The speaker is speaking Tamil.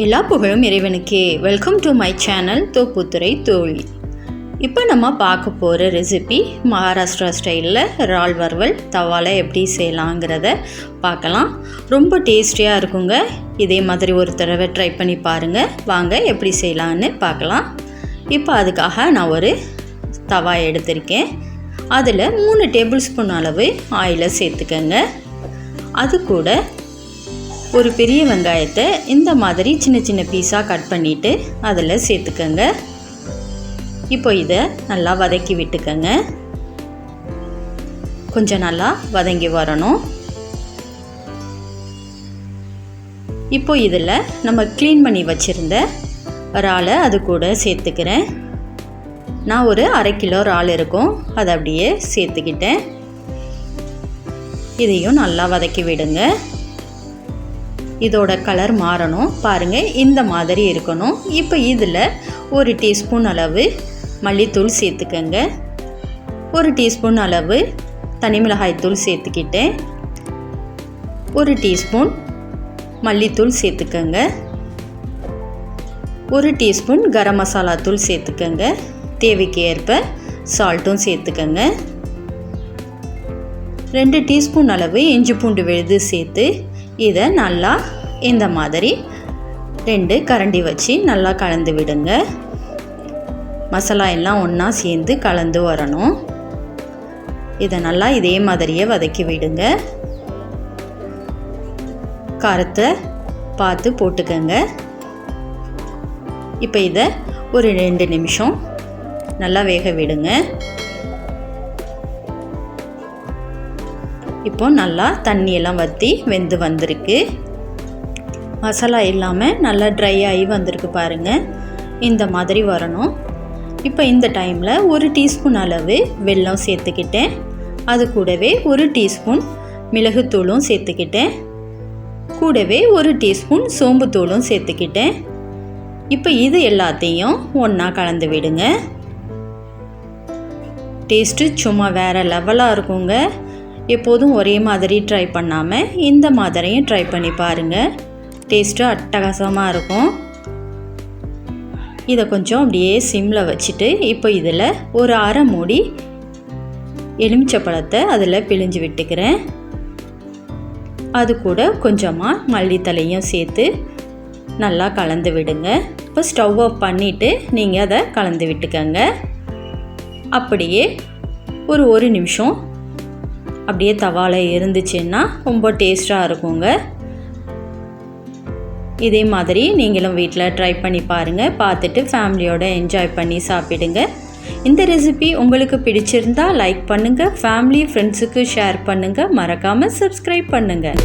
எல்லா புகழும் இறைவனுக்கே. Welcome to my channel Thopputhurai தோழி இப்போ நம்ம பார்க்க போகிற ரெசிபி மகாராஷ்டிரா ஸ்டைலில் ரால் வறுவல் தவாலை எப்படி செய்யலாங்கிறத பார்க்கலாம். ரொம்ப டேஸ்டியாக இருக்குங்க. இதே மாதிரி ஒரு தடவை ட்ரை பண்ணி பாருங்கள் வாங்க எப்படி செய்யலான்னு பார்க்கலாம். இப்போ அதுக்காக நான் ஒரு தவா எடுத்திருக்கேன். அதில் மூணு டேபிள் ஸ்பூன் அளவு ஆயிலை சேர்த்துக்கங்க. அது கூட ஒரு பெரிய வெங்காயத்தை இந்த மாதிரி சின்ன சின்ன பீஸாக கட் பண்ணிவிட்டு அதில் சேர்த்துக்கோங்க. இப்போ இதை நல்லா வதக்கி விட்டுக்கோங்க. கொஞ்சம் நல்லா வதங்கி வரணும். இப்போ இதில் நம்ம க்ளீன் பண்ணி வச்சுருந்த இறாலை அது கூட சேர்த்துக்கிறேன். நான் ஒரு அரை கிலோ இறால் இருக்கும் அதை அப்படியே சேர்த்துக்கிட்டேன். இதையும் நல்லா வதக்கி விடுங்க. இதோட கலர் மாறணும். பாருங்கள் இந்த மாதிரி இருக்கணும். இப்போ இதில் ஒரு டீஸ்பூன் அளவு மல்லித்தூள் சேர்த்துக்கோங்க. ஒரு டீஸ்பூன் அளவு தனி மிளகாய்த்தூள் சேர்த்துக்கிட்டேன். ஒரு டீஸ்பூன் மல்லித்தூள் சேர்த்துக்கோங்க. ஒரு டீஸ்பூன் கரம் மசாலா தூள் சேர்த்துக்கோங்க. தேவைக்கு ஏற்ப சால்ட்டும் சேர்த்துக்கோங்க. ரெண்டு டீஸ்பூன் அளவு இஞ்சி பூண்டு விழுது சேர்த்து இதை நல்லா இந்த மாதிரி ரெண்டு கரண்டி வச்சு நல்லா கலந்து விடுங்க. மசாலா எல்லாம் ஒன்றா சேர்ந்து கலந்து வரணும். இதை நல்லா இதே மாதிரியே வதக்கி விடுங்க. காரத்தை பார்த்து போட்டுக்கங்க. இப்போ இதை ஒரு ரெண்டு நிமிஷம் நல்லா வேக விடுங்க. இப்போ நல்லா தண்ணியெல்லாம் வற்றி வெந்து வந்திருக்கு. மசாலா இல்லாமல் நல்லா ட்ரை ஆகி வந்திருக்கு பாருங்கள் இந்த மாதிரி வரணும். இப்போ இந்த டைமில் ஒரு டீஸ்பூன் அளவு வெல்லம் சேர்த்துக்கிட்டேன். அது கூடவே ஒரு டீஸ்பூன் மிளகுத்தூளும் சேர்த்துக்கிட்டேன். கூடவே ஒரு டீஸ்பூன் சோம்புத்தூளும் சேர்த்துக்கிட்டேன். இப்போ இது எல்லாத்தையும் ஒன்றா கலந்து விடுங்க. டேஸ்ட்டு சும்மா வேறு லெவலாக இருக்குங்க. எப்போதும் ஒரே மாதிரி ட்ரை பண்ணாமல் இந்த மாதிரியும் ட்ரை பண்ணி பாருங்கள் டேஸ்ட்டு அட்டகாசமாக இருக்கும். இதை கொஞ்சம் அப்படியே சிம்மில் வச்சுட்டு இப்போ இதில் ஒரு அரை மூடி எலுமிச்சை பழத்தை அதில் பிழிஞ்சு விட்டுக்கிறேன். அது கூட கொஞ்சமாக மல்லித்தலையும் சேர்த்து நல்லா கலந்து விடுங்க. இப்போ ஸ்டவ் ஆஃப் பண்ணிவிட்டு நீங்கள் அதை கலந்து விட்டுக்கங்க. அப்படியே ஒரு ஒரு நிமிஷம் அப்படியே தவால இருந்துச்சுன்னா ரொம்ப டேஸ்ட்டாக இருக்குங்க. இதே மாதிரி நீங்களும் வீட்டில் ட்ரை பண்ணி பாருங்கள் பார்த்துட்டு ஃபேமிலியோடு என்ஜாய் பண்ணி சாப்பிடுங்க. இந்த ரெசிபி உங்களுக்கு பிடிச்சிருந்தா லைக் பண்ணுங்கள் ஃபேமிலி ஃப்ரெண்ட்ஸுக்கு ஷேர் பண்ணுங்கள் மறக்காமல் சப்ஸ்கிரைப் பண்ணுங்கள்